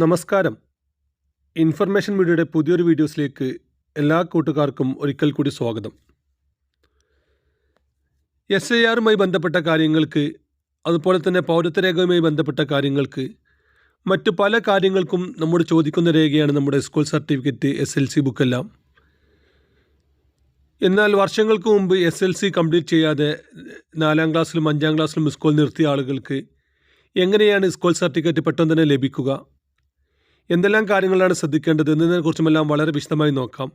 നമസ്കാരം. ഇൻഫർമേഷൻ മീഡിയയുടെ പുതിയൊരു വീഡിയോസിലേക്ക് എല്ലാ കൂട്ടുകാർക്കും ഒരിക്കൽ കൂടി സ്വാഗതം. എസ് ഐ ആറുമായി ബന്ധപ്പെട്ട കാര്യങ്ങൾക്ക് അതുപോലെ തന്നെ പൗരത്വ രേഖയുമായി ബന്ധപ്പെട്ട കാര്യങ്ങൾക്ക് മറ്റു പല കാര്യങ്ങൾക്കും നമ്മോട് ചോദിക്കുന്ന രേഖയാണ് നമ്മുടെ school certificate S L C ബുക്കെല്ലാം. എന്നാൽ വർഷങ്ങൾക്ക് മുമ്പ് എസ് എൽ സി കംപ്ലീറ്റ് ചെയ്യാതെ നാലാം ക്ലാസ്സിലും അഞ്ചാം ക്ലാസ്സിലും സ്കൂൾ നിർത്തിയ ആളുകൾക്ക് എങ്ങനെയാണ് സ്കൂൾ സർട്ടിഫിക്കറ്റ് പെട്ടെന്ന് തന്നെ ലഭിക്കുക? എന്തെല്ലാം കാര്യങ്ങളാണ് ശ്രദ്ധിക്കേണ്ടത് എന്നതിനെക്കുറിച്ചുമെല്ലാം വളരെ വിശദമായി നോക്കാം.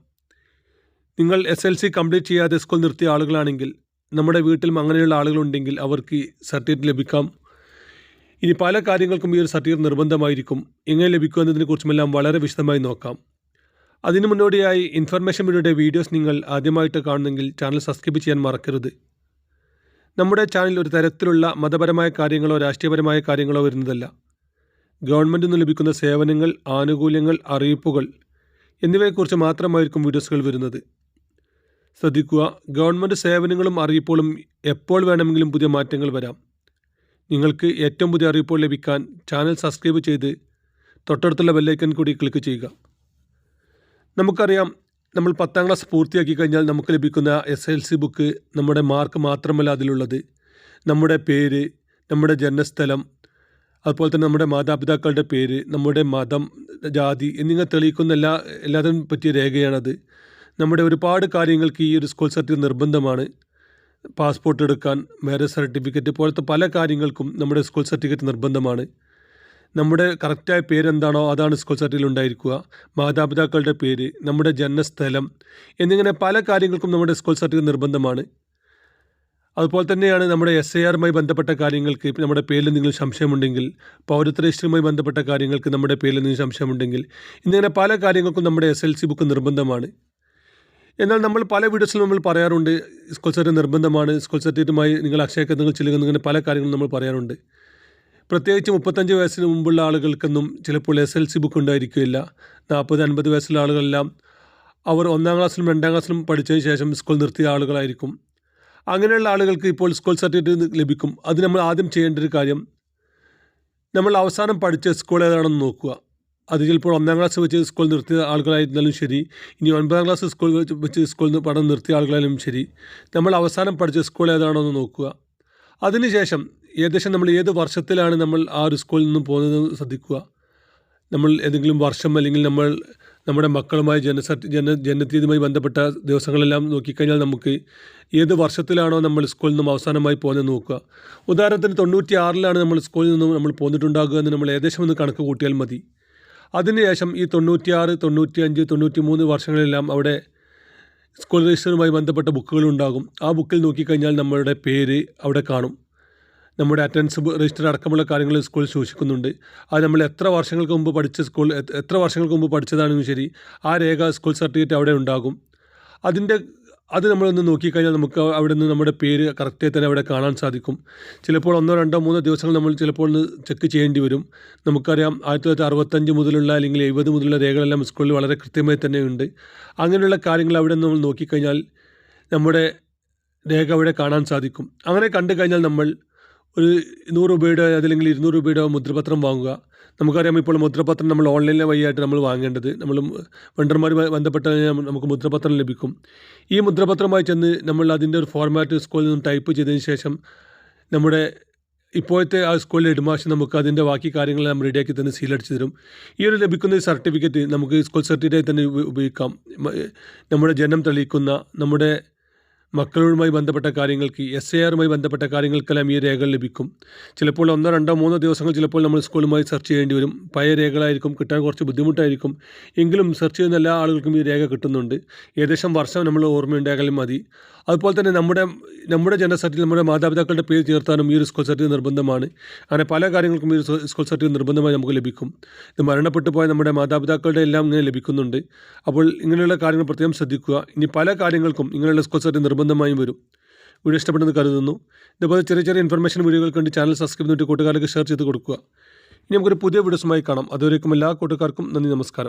നിങ്ങൾ എസ് എൽ സി കംപ്ലീറ്റ് ചെയ്യാതെ സ്കൂൾ നിർത്തിയ ആളുകളാണെങ്കിൽ നമ്മുടെ വീട്ടിലും അങ്ങനെയുള്ള ആളുകളുണ്ടെങ്കിൽ അവർക്ക് സർട്ടിഫിക്കറ്റ് ലഭിക്കാം. ഇനി പല കാര്യങ്ങൾക്കും ഈ ഒരു സർട്ടിഫിക്കറ്റ് നിർബന്ധമായിരിക്കും. എങ്ങനെ ലഭിക്കും എന്നതിനെക്കുറിച്ചുമെല്ലാം വളരെ വിശദമായി നോക്കാം. അതിനു മുന്നോടിയായി ഇൻഫർമേഷൻ വീഡിയോയുടെ വീഡിയോസ് നിങ്ങൾ ആദ്യമായിട്ട് കാണുന്നെങ്കിൽ ചാനൽ സബ്സ്ക്രൈബ് ചെയ്യാൻ മറക്കരുത്. നമ്മുടെ ചാനൽ ഒരു തരത്തിലുള്ള മതപരമായ കാര്യങ്ങളോ രാഷ്ട്രീയപരമായ കാര്യങ്ങളോ വരുന്നതല്ല. ഗവൺമെന്റിൽ നിന്ന് ലഭിക്കുന്ന സേവനങ്ങൾ ആനുകൂല്യങ്ങൾ അറിയിപ്പുകൾ എന്നിവയെക്കുറിച്ച് മാത്രമായിരിക്കും വീഡിയോസുകൾ വരുന്നത്. ശ്രദ്ധിക്കുക ഗവൺമെന്റ് സേവനങ്ങളും അറിയിപ്പുകളും എപ്പോൾ വേണമെങ്കിലും പുതിയ മാറ്റങ്ങൾ വരാം. നിങ്ങൾക്ക് ഏറ്റവും പുതിയ അറിയിപ്പുകൾ ലഭിക്കാൻ ചാനൽ സബ്സ്ക്രൈബ് ചെയ്ത് തൊട്ടടുത്തുള്ള ബെല്ലൈക്കൻ കൂടി ക്ലിക്ക് ചെയ്യുക. നമുക്കറിയാം നമ്മൾ പത്താം ക്ലാസ് പൂർത്തിയാക്കി കഴിഞ്ഞാൽ നമുക്ക് ലഭിക്കുന്ന എസ് എൽ സി ബുക്ക് നമ്മുടെ മാർക്ക് മാത്രമല്ല അതിലുള്ളത്. നമ്മുടെ പേര് നമ്മുടെ ജന്മസ്ഥലം അതുപോലെ തന്നെ നമ്മുടെ മാതാപിതാക്കളുടെ പേര് നമ്മുടെ മതം ജാതി എന്നിങ്ങനെ തെളിയിക്കുന്ന എല്ലാ എല്ലാത്തിനും പറ്റിയ രേഖയാണത്. നമ്മുടെ ഒരുപാട് കാര്യങ്ങൾക്ക് ഈ ഒരു സ്കൂൾ സർട്ടിഫിക്കറ്റ് നിർബന്ധമാണ്. പാസ്പോർട്ട് എടുക്കാൻ മാരേജ് സർട്ടിഫിക്കറ്റ് പോലത്തെ പല കാര്യങ്ങൾക്കും നമ്മുടെ സ്കൂൾ സർട്ടിഫിക്കറ്റ് നിർബന്ധമാണ്. നമ്മുടെ കറക്റ്റായ പേരെന്താണോ അതാണ് സ്കൂൾ സർട്ടിഫിക്കറ്റിൽ ഉണ്ടായിരിക്കുക. മാതാപിതാക്കളുടെ പേര് നമ്മുടെ ജന്മസ്ഥലം എന്നിങ്ങനെ പല കാര്യങ്ങൾക്കും നമ്മുടെ സ്കൂൾ സർട്ടിഫിക്കറ്റ് നിർബന്ധമാണ്. അതുപോലെ തന്നെയാണ് നമ്മുടെ എസ് ഐ ആറുമായി ബന്ധപ്പെട്ട കാര്യങ്ങൾക്ക് നമ്മുടെ പേരിൽ എന്തെങ്കിലും സംശയമുണ്ടെങ്കിൽ പൗരത്വ രജിസ്റ്ററുമായി ബന്ധപ്പെട്ട കാര്യങ്ങൾക്ക് നമ്മുടെ പേരിൽ എന്തെങ്കിലും സംശയമുണ്ടെങ്കിൽ ഇങ്ങനെ പല കാര്യങ്ങൾക്കും നമ്മുടെ എസ് എൽ സി ബുക്ക് നിർബന്ധമാണ്. എന്നാൽ നമ്മൾ പല വീഡിയോസിലും നമ്മൾ പറയാറുണ്ട് സ്കൂൾ സർട്ടിഫിക്കറ്റ് നിർബന്ധമാണ് സ്കൂൾ സർട്ടിഫിക്കറ്റുമായി നിങ്ങൾ അക്ഷയ കേന്ദ്രങ്ങൾ ചെല്ലുക ഇങ്ങനെ പല കാര്യങ്ങളും നമ്മൾ പറയാറുണ്ട്. പ്രത്യേകിച്ച് മുപ്പത്തഞ്ച് വയസ്സിന് മുമ്പുള്ള ആളുകൾക്കൊന്നും ചിലപ്പോൾ എസ് എൽ സി ബുക്ക് ഉണ്ടായിരിക്കില്ല. നാൽപ്പത് അൻപത് വയസ്സുള്ള ആളുകളെല്ലാം അവർ ഒന്നാം ക്ലാസ്സിലും രണ്ടാം ക്ലാസ്സിലും പഠിച്ചതിന് ശേഷം സ്കൂൾ നിർത്തിയ ആളുകളായിരിക്കും. അങ്ങനെയുള്ള ആളുകൾക്ക് ഇപ്പോൾ സ്കൂൾ സർട്ടിഫിക്കറ്റ് ലഭിക്കും. അത് നമ്മൾ ആദ്യം ചെയ്യേണ്ട ഒരു കാര്യം നമ്മൾ അവസാനം പഠിച്ച സ്കൂൾ ഏതാണെന്ന് നോക്കുക. അത് ചിലപ്പോൾ ഒന്നാം ക്ലാസ് വെച്ച് സ്കൂൾ നിർത്തിയ ആളുകളായിരുന്നാലും ശരി. ഇനി ഒൻപതാം ക്ലാസ് സ്കൂൾ വെച്ച് സ്കൂൾ പഠനം നിർത്തിയ ആളുകളായാലും ശരി. നമ്മൾ അവസാനം പഠിച്ച സ്കൂൾ ഏതാണെന്ന് നോക്കുക. അതിനുശേഷം ഏകദേശം നമ്മൾ ഏത് വർഷത്തിലാണ് നമ്മൾ ആ ഒരു സ്കൂളിൽ നിന്നും പോകുന്നത് ശ്രദ്ധിക്കുക. നമ്മൾ ഏതെങ്കിലും വർഷം അല്ലെങ്കിൽ നമ്മൾ നമ്മുടെ മക്കളുമായി ജനസർട്ടി ജന ജനതീയതുമായി ബന്ധപ്പെട്ട ദിവസങ്ങളെല്ലാം നോക്കിക്കഴിഞ്ഞാൽ നമുക്ക് ഏത് വർഷത്തിലാണോ നമ്മൾ സ്കൂളിൽ നിന്നും അവസാനമായി പോകുന്നത് നോക്കുക. ഉദാഹരണത്തിന് തൊണ്ണൂറ്റി ആറിലാണ് നമ്മൾ സ്കൂളിൽ നിന്നും നമ്മൾ പോന്നിട്ടുണ്ടാകുക എന്ന് നമ്മൾ ഏകദേശം ഒന്ന് കണക്ക് കൂട്ടിയാൽ മതി. അതിനുശേഷം ഈ തൊണ്ണൂറ്റിയാറ് തൊണ്ണൂറ്റി അഞ്ച് തൊണ്ണൂറ്റി മൂന്ന് വർഷങ്ങളെല്ലാം അവിടെ സ്കൂൾ രജിസ്റ്ററുമായി ബന്ധപ്പെട്ട ബുക്കുകളുണ്ടാകും ആ ബുക്കിൽ നോക്കിക്കഴിഞ്ഞാൽ നമ്മളുടെ പേര് അവിടെ കാണും. നമ്മുടെ അറ്റൻഡൻസ് രജിസ്റ്റർ അടക്കമുള്ള കാര്യങ്ങൾ സ്കൂൾ സൂക്ഷിക്കുന്നുണ്ട്. അത് നമ്മൾ എത്ര വർഷങ്ങൾക്ക് മുമ്പ് പഠിച്ച സ്കൂൾ എത്ര വർഷങ്ങൾക്ക് മുമ്പ് പഠിച്ചതാണെങ്കിലും ശരി ആ രേഖ സ്കൂൾ സർട്ടിഫിക്കറ്റ് അവിടെ ഉണ്ടാകും. അതിന്റെ അത് നമ്മളൊന്ന് നോക്കിക്കഴിഞ്ഞാൽ നമുക്ക് അവിടെ നിന്ന് നമ്മുടെ പേര് കറക്റ്റായി തന്നെ അവിടെ കാണാൻ സാധിക്കും. ചിലപ്പോൾ ഒന്നോ രണ്ടോ മൂന്നോ ദിവസങ്ങൾ നമ്മൾ ചിലപ്പോൾ ഒന്ന് ചെക്ക് ചെയ്യേണ്ടി വരും. നമുക്കറിയാം ആയിരത്തി തൊള്ളായിരത്തി അറുപത്തഞ്ച് മുതലുള്ള അല്ലെങ്കിൽ എഴുപത് മുതലുള്ള രേഖകളെല്ലാം സ്കൂളിൽ വളരെ കൃത്യമായി തന്നെ ഉണ്ട്. അങ്ങനെയുള്ള കാര്യങ്ങൾ അവിടെ നമ്മൾ നോക്കിക്കഴിഞ്ഞാൽ നമ്മുടെ രേഖ അവിടെ കാണാൻ സാധിക്കും. അങ്ങനെ കണ്ടു കഴിഞ്ഞാൽ നമ്മൾ ഒരു നൂറ് രൂപയുടെ അതല്ലെങ്കിൽ ഇരുന്നൂറ് രൂപയുടെ മുദ്രപത്രം വാങ്ങുക. നമുക്കറിയാം ഇപ്പോൾ മുദ്രപത്രം നമ്മൾ ഓൺലൈനിലെ വഴിയായിട്ട് നമ്മൾ വാങ്ങേണ്ടത്. നമ്മൾ വെണ്ടർമാരുമായി ബന്ധപ്പെട്ട നമുക്ക് മുദ്രപത്രം ലഭിക്കും. ഈ മുദ്രപത്രമായി ചെന്ന് നമ്മൾ അതിന്റെ ഒരു ഫോർമാറ്റ് സ്കൂളിൽ നിന്നും ടൈപ്പ് ചെയ്തതിന് ശേഷം നമ്മുടെ ഇപ്പോഴത്തെ ആ സ്കൂളിലെ ഹെഡ്മാഷ് നമുക്ക് അതിന്റെ ബാക്കി കാര്യങ്ങൾ നമ്മൾ റെഡിയാക്കി തന്നെ സീലടിച്ച് തരും. ഈ ഒരു ലഭിക്കുന്ന സർട്ടിഫിക്കറ്റ് നമുക്ക് സ്കൂൾ സർട്ടിഫിക്കറ്റ് തന്നെ ഉപയോഗിക്കാം. നമ്മുടെ ജനം തെളിയിക്കുന്ന നമ്മുടെ മക്കളുമായി ബന്ധപ്പെട്ട കാര്യങ്ങൾക്ക് എസ് എ ആറുമായി ബന്ധപ്പെട്ട കാര്യങ്ങൾക്കെല്ലാം ഈ രേഖകൾ ലഭിക്കും. ചിലപ്പോൾ ഒന്നോ രണ്ടോ മൂന്നോ ദിവസങ്ങൾ ചിലപ്പോൾ നമ്മൾ സ്കൂളുമായി സെർച്ച് ചെയ്യേണ്ടി വരും. പഴയ രേഖകളായിരിക്കും കിട്ടാൻ കുറച്ച് ബുദ്ധിമുട്ടായിരിക്കും. എങ്കിലും സെർച്ച് ചെയ്യുന്ന എല്ലാ ആളുകൾക്കും ഈ രേഖ കിട്ടുന്നുണ്ട്. ഏകദേശം വർഷം നമ്മൾ ഓർമ്മയുണ്ടായാലും മതി. അതുപോലെ തന്നെ നമ്മുടെ നമ്മുടെ ജനസർട്ടിഫിക്കറ്റ് നമ്മുടെ മാതാപിതാക്കളുടെ പേര് ചേർത്താനും ഈ ഒരു സ്കൂൾ സർട്ടിഫിക്കറ്റ് നിർബന്ധമാണ്. അങ്ങനെ പല കാര്യങ്ങൾക്കും ഈ സ്കൂൾ സർട്ടിഫിക്കറ്റ് നിർബന്ധമായി നമുക്ക് ലഭിക്കും. ഇത് മരണപ്പെട്ടു പോയ നമ്മുടെ മാതാപിതാക്കളുടെ എല്ലാം ഇങ്ങനെ ലഭിക്കുന്നുണ്ട്. അപ്പോൾ ഇങ്ങനെയുള്ള കാര്യങ്ങൾ പ്രത്യേകം ശ്രദ്ധിക്കുക. ഇനി പല കാര്യങ്ങൾക്കും ഇങ്ങനെയുള്ള സ്കൂൾ സർട്ടിഫിക്കറ്റ് നിർബന്ധമായും വരും. വീഡിയോ ഇഷ്ടപ്പെടുന്നത് കരുതുന്നു. ഇതുപോലെ ചെറിയ ചെറിയ ഇൻഫർമേഷൻ വീഡിയോകൾ കണ്ട് ചാനൽ സബ്സ്ക്രൈബ് ചെയ്തിട്ട് കൂട്ടുകാർക്ക് ഷെയർ ചെയ്ത് കൊടുക്കുക. ഇനി നമുക്കൊരു പുതിയ വീഡിയോസുമായി കാണാം. അതുവരേക്കും എല്ലാ കൂട്ടുകാർക്കും നന്ദി നമസ്കാരം.